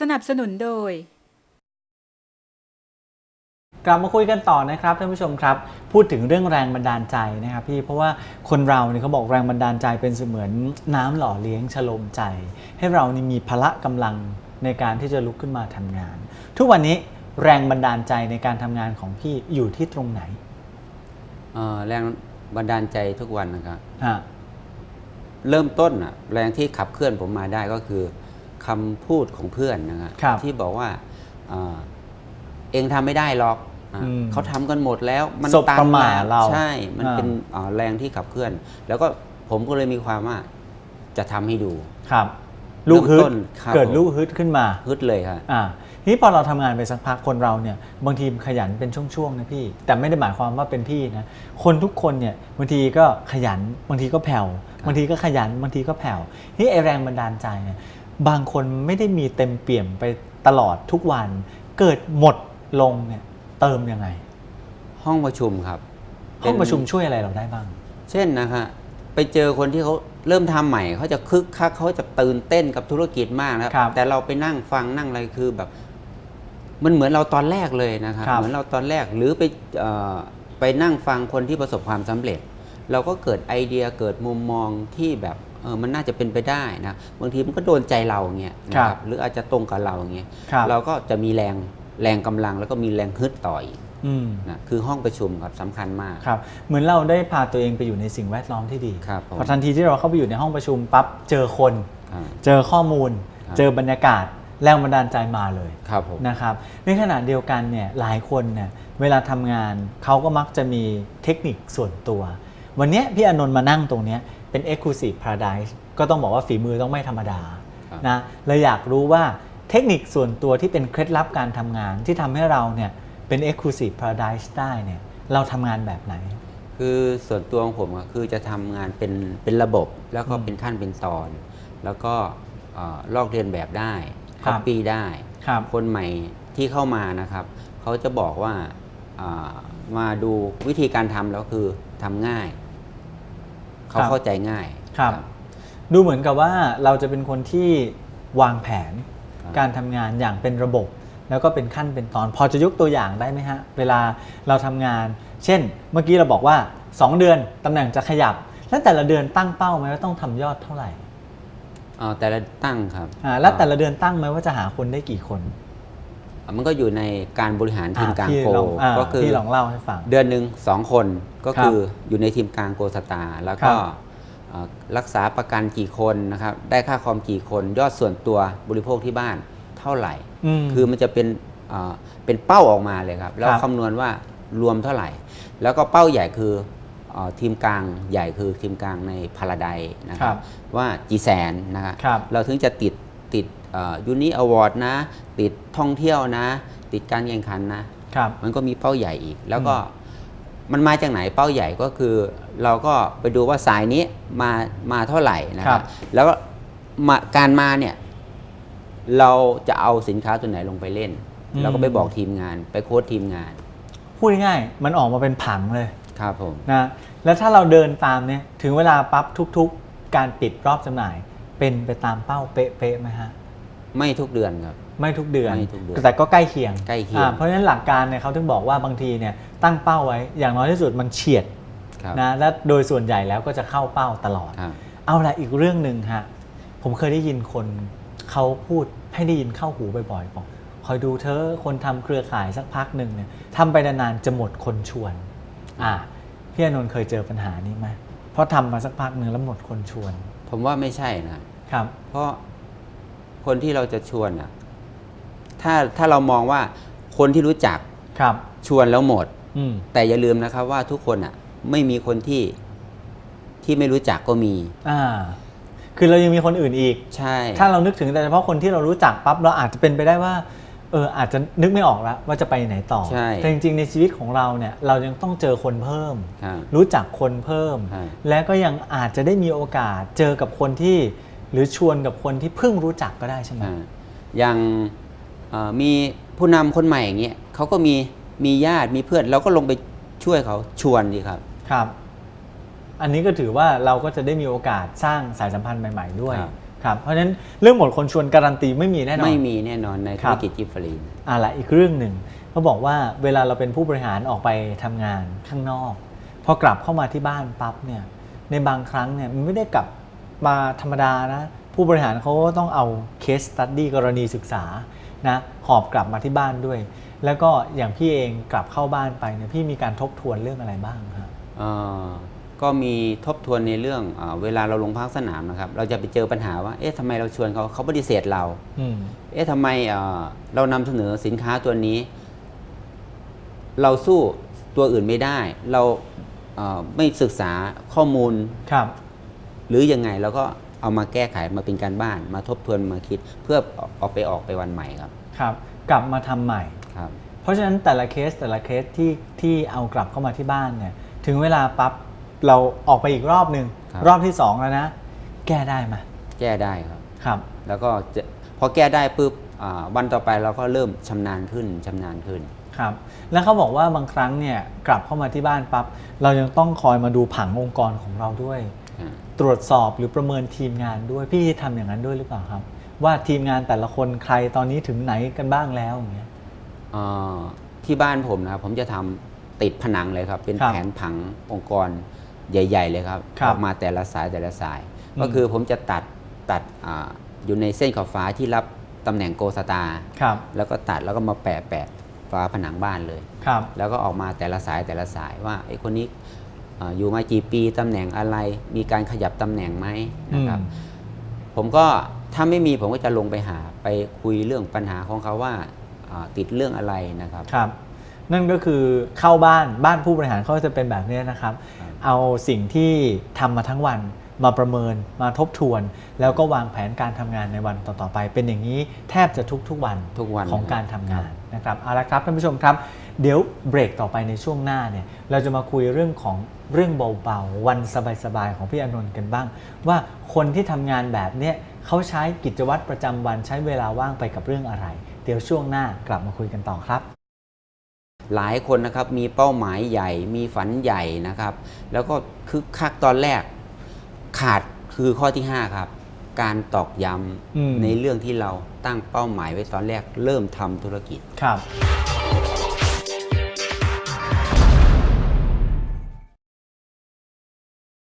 สนับสนุนโดย กลับมาคุยกันต่อนะครับท่านผู้ชมครับ พูดถึงเรื่องแรงบันดาลใจนะครับพี่เพราะว่าคนเราเนี่ยเขาบอกแรงบันดาลใจเป็นเสมือนน้ำหล่อเลี้ยงชโลมใจ ให้เรานี่มีพละกำลังในการที่จะลุกขึ้นมาทำงาน ทุกวันนี้แรงบันดาลใจในการทำงานของพี่อยู่ที่ตรงไหนเอ่อแรงบันดาลใจทุกวันนะครับ ฮะเริ่มต้นอะแรงที่ขับเคลื่อนผมมาได้ก็คือ คำพูดของเพื่อนนะครับครับที่บอกว่าเอ่อเองทำไม่ได้หรอกอะอืมเขาทำกันหมดแล้ว มันสบตันประมาทแล้วเราใช่ มันอ่าเป็นเอ่อแรงที่ขับเคลื่อน แล้วก็ผมก็เลยมีความว่าจะทำให้ดูครับลูกฮึเริ่ดมต้นครับเกิดผมลูกฮึดขึ้นมาฮึดเลยครับอ่าทีนี้พอเราทำงานไปสักพักคนเราเนี่ยบางทีขยันเป็นช่วงๆนะพี่ แต่ไม่ได้หมายความว่าเป็นพี่นะคนทุกคนเนี่ยบางทีก็ขยันบางทีก็แผ่วบางทีก็ขยันบางทีก็แผ่วนี่ไอแรงบันดาลใจเนี่ย บางคนไม่ได้มีเต็มเปี่ยมไปตลอดทุกวัน เกิดหมดลงเนี่ยเติมยังไง ห้องประชุมครับ ห้องประชุมเป็นช่วยอะไรเราได้บ้าง เช่นนะฮะไปเจอคนที่เขาเริ่มทำใหม่เขาจะคึกคักเขาจะตื่นเต้นกับธุรกิจมากนะครับครับ แต่เราไปนั่งฟังนั่งอะไรคือแบบ มันเหมือนเราตอนแรกเลยนะครับครับเหมือนเราตอนแรกหรือไปเอ่อไปนั่งฟังคนที่ประสบความสำเร็จ เราก็เกิดไอเดียเกิดมุมมองที่แบบ เออมันน่าจะเป็นไปได้นะบางทีมันก็โดนใจเราเงี้ยนะคครัรับบหรืออาจจะตรงกับเราเงี้ยครับเราก็จะมีแรงแรงกำลังแล้วก็มีแรงฮึดต่ออีกอืมนะคือห้องประชุมครับสำคัญมากครับเหมือนเราได้พาตัวเองไปอยู่ในสิ่งแวดล้อมที่ดีครับผมพอทันทีที่เราเข้าไปอยู่ในห้องประชุมปั๊บเจอคนอ่าเจอข้อมูลครับเจอบรรยากาศแรงบันดาลใจมาเลยครับผมนะครับในขณะเดียวกันเนี่ยหลายคนเนี่ยเวลาทำงานเขาก็มักจะมีเทคนิคส่วนตัว วันเนี้ยพี่อานนท์มานั่งตรงเนี้ย เป็น Exclusive Paradise ก็ต้องบอกว่าฝีมือต้องไม่ธรรมดาครับนะเลยอยากรู้ว่าเทคนิคส่วนตัวที่เป็นเคล็ดลับการทำงานที่ทำให้เราเนี่ยเป็น Exclusive Paradise ได้เนี่ยเราทำงานแบบไหน คือส่วนตัวของผมอะคือจะทำงานเป็นเป็นระบบแล้วก็อืมเป็นขั้นเป็นตอน แล้วก็เอ่อลอกเรียนแบบได้ครัคับปปี้ได้ครับคนใหม่ที่เข้ามานะครับ เขาจะบอกว่าอ่ามาดูวิธีการทำแล้วคือทำง่าย เขาครับเข้าใจง่ายครับ ดูเหมือนกับว่าเราจะเป็นคนที่วางแผนครับการทำงานอย่างเป็นระบบ แล้วก็เป็นขั้นเป็นตอน พอจะยกตัวอย่างได้ไหมฮะ เวลาเราทำงาน เช่น เมื่อกี้เราบอกว่า 2 เดือนตำแหน่งจะขยับ แล้วแต่ละเดือนตั้งเป้าไหมว่าต้องทำยอดเท่าไหร่อ่าแต่ละตั้งครับอ่าแล้วแต่ละเดือนตั้งไหมว่าจะหาคนได้กี่คนอ่า มันก็อยู่ในการบริหารทีมกลางพี่โกลองอ่าก็คือพี่ลองเล่าให้ฟังเดือนหนึ่งสองคนก็ครับคืออยู่ในทีมกลางโกสตาร์แล้วก็ครับเอ่อรักษาประกันกี่คนนะครับ ได้ค่าคอมกี่คน ยอดส่วนตัวบริโภคที่บ้านเท่าไหร่มคือมันจะเป็นเอ่อเป็นเป้าออกมาเลยครับ แล้วครับคำนวณว่ารวมเท่าไหร่ แล้วก็เป้าใหญ่คือเอ่อทีมกลางใหญ่คือทีมกลางในพาราไดนะคครัรับบว่ากี่แสนนะครับครับ เราถึงจะติดติด ยูนิอวอร์ดนะ ติดท่องเที่ยวนะ ติดการแข่งขันนะครับมันก็มีเป้าใหญ่อีก แล้วก็มันมาจากไหนเป้าใหญ่ก็คือ เราก็ไปดูว่าสายนี้มามาเท่าไหร่นะคครัรับบแล้วก็มาการมาเนี่ย เราจะเอาสินค้าตัวไหนลงไปเล่นอืมเราก็ไปบอกทีมงาน ไปโค้ดทีมงาน พูดง่ายๆมันออกมาเป็นผังเลยครับผมนะแล้วถ้าเราเดินตามเนี่ยถึงเวลาปั๊บทุก ๆ การปิดรอบจำหน่าย เป็นไปตามเป้าเป๊ะๆไหมฮะ ไม่ทุกเดือนครับ ไม่ทุกเดือน ไม่ทุกเดือนแต่ก็ใกล้เคียงใกล้เคียง อ่าเพราะฉะนั้นหลักการเนี่ยเขาถึงบอกว่าบางทีเนี่ยตั้งเป้าไว้อย่างน้อยที่สุดมันเฉียดครับนะและโดยส่วนใหญ่แล้วก็จะเข้าเป้าตลอด ครับ เอาละอีกเรื่องหนึ่งฮะผมเคยได้ยินคนเขาพูดให้ได้ยินเข้าหูบ่อยๆบอกคอยดูเธอะคนทำเครือข่ายสักพักหนึ่งเนี่ยทำไปนานๆจะหมดคนชวนอ่าพี่อานนท์เคยเจอปัญหานี้ไหมเพราะทำมาสักพักหนึ่งแล้วหมดคนชวนผมว่าไม่ใช่นะครับ เพราะ คนที่เราจะชวนอะถ้าถ้าเรามองว่าคนที่รู้จักครับ ชวนแล้วหมด อืมแต่อย่าลืมนะครับว่าทุกคนอะ ไม่มีคนที่ที่ไม่รู้จักก็มี อ่า คือเรายังมีคนอื่นอีก ใช่ ถ้าเรานึกถึงแต่เฉพาะคนที่เรารู้จักปั๊บเราอาจจะเป็นไปได้ว่า เอออาจจะนึกไม่ออกแล้วว่าจะไปไหนต่อ ใช่แต่จริงๆในชีวิตของเราเนี่ย เรายังต้องเจอคนเพิ่ม ครับรู้จักคนเพิ่ม ใช่และก็ยังอาจจะได้มีโอกาสเจอกับคนที่ หรือชวนกับคนที่เพิ่งรู้จักก็ได้ใช่ไหมอ่าอย่างเอ่อมีผู้นำคนใหม่อย่างเงี้ยเขาก็มีมีญาติมีเพื่อนเราก็ลงไปช่วยเขาชวนดีครับครับ อันนี้ก็ถือว่าเราก็จะได้มีโอกาสสร้างสายสัมพันธ์ใหม่ ๆ ด้วยครับครับเพราะฉะนั้นเรื่องหมดคนชวนการันตีไม่มีแน่นอนไม่มีแน่นอนในคธุรัรบกิจกิฟต์ฟรีนอะละอีกเรื่องหนึ่งเขาบอกว่าเวลาเราเป็นผู้บริหารออกไปทำงานข้างนอก พอกลับเข้ามาที่บ้านปั๊บเนี่ยในบางครั้งเนี่ยมันไม่ได้กลับ มาธรรมดานะ ผู้บริหารเขาก็ต้องเอาเคสตัดดี้กรณีศึกษานะหอบกลับมาที่บ้านด้วย แล้วก็อย่างพี่เองกลับเข้าบ้านไปเนี่ยพี่มีการทบทวนเรื่องอะไรบ้างครับเอ่อก็มีทบทวนในเรื่องอาเวลาเราลงพักสนามนะครับ เราจะไปเจอปัญหาว่า เอ๊ะทำไมเราชวนเขาเขาปฏิเสธเราอืมเอ๊ะทำไมเอ่อเรานำเสนอสินค้าตัวนี้ เราสู้ตัวอื่นไม่ได้ เราเอ่อไม่ศึกษาข้อมูลครับ หรือยังไงเราก็เอามาแก้ไขมาเป็นการบ้าน มาทบทวนมาคิดเพื่อเอาไปออกไปวันใหม่ครับครับ กลับมาทำใหม่ครับเพราะฉะนั้นแต่ละเคสแต่ละเคสที่ที่เอากลับเข้ามาที่บ้านเนี่ยถึงเวลาปั๊บเราออกไปอีกรอบหนึ่งครับรอบที่สองแล้วนะ แก้ได้ไหมแก้ได้ครับครับ แล้วก็จะพอแก้ได้ปุ๊บอ่าวันต่อไปเราก็เริ่มชำนาญขึ้นชำนาญขึ้นครับแล้วเขาบอกว่าบางครั้งเนี่ยกลับเข้ามาที่บ้านปั๊บเรายังต้องคอยมาดูผังองค์กรของเราด้วย ตรวจสอบหรือประเมินทีมงานด้วยพี่ทำอย่างนั้นด้วยหรือเปล่าครับ ว่าทีมงานแต่ละคนใครตอนนี้ถึงไหนกันบ้างแล้วอย่างเงี้ยเอ่อที่บ้านผมนะครับผมจะทำติดผนังเลยครับ เป็นครับแผนผังองค์กรใหญ่ ๆ เลยครับครับออกมาแต่ละสายแต่ละสายอืมก็คือผมจะตัดตัดอาอยู่ในเส้นขอบฟ้าที่รับตำแหน่งโกสตาร์ครับแล้วก็ตัดแล้วก็มาแปะแปะฝาผนังบ้านเลยครับแล้วก็ออกมาแต่ละสายแต่ละสายว่าไอ้คนนี้ อ่าอยู่มากี่ปีตำแหน่งอะไร มีการขยับตำแหน่งไหมนะครับอืมผมก็ถ้าไม่มีผมก็จะลงไปหาไปคุยเรื่องปัญหาของเขาว่าอ่าติดเรื่องอะไรนะครับครับ นั่นก็คือเข้าบ้านบ้านผู้บริหารเขาจะเป็นแบบนี้นะครับครับเอาสิ่งที่ทำมาทั้งวันมาประเมินมาทบทวน แล้วก็วางแผนการทำงานในวันต่อๆไป เป็นอย่างนี้แทบจะทุกๆวันทุกวันของเลยการทำงานนะครับเอาละครับท่านผู้ชมครับ เดี๋ยวเบรกต่อไปในช่วงหน้าเนี่ยเราจะมาคุยเรื่องของ เรื่องเบาๆ วันสบายๆ ของพี่อานนท์กันบ้าง ว่าคนที่ทำงานแบบเนี้ยเขาใช้กิจวัตรประจำวันใช้เวลาว่างไปกับเรื่องอะไร เดี๋ยวช่วงหน้ากลับมาคุยกันต่อครับหลายคนนะครับมีเป้าหมายใหญ่มีฝันใหญ่นะครับ แล้วก็คึกคักตอนแรก ขาดคือข้อที่ 5 ครับ การตอกย้อืมำในเรื่องที่เราตั้งเป้าหมายไว้ตอนแรกเริ่มทำธุรกิจครับ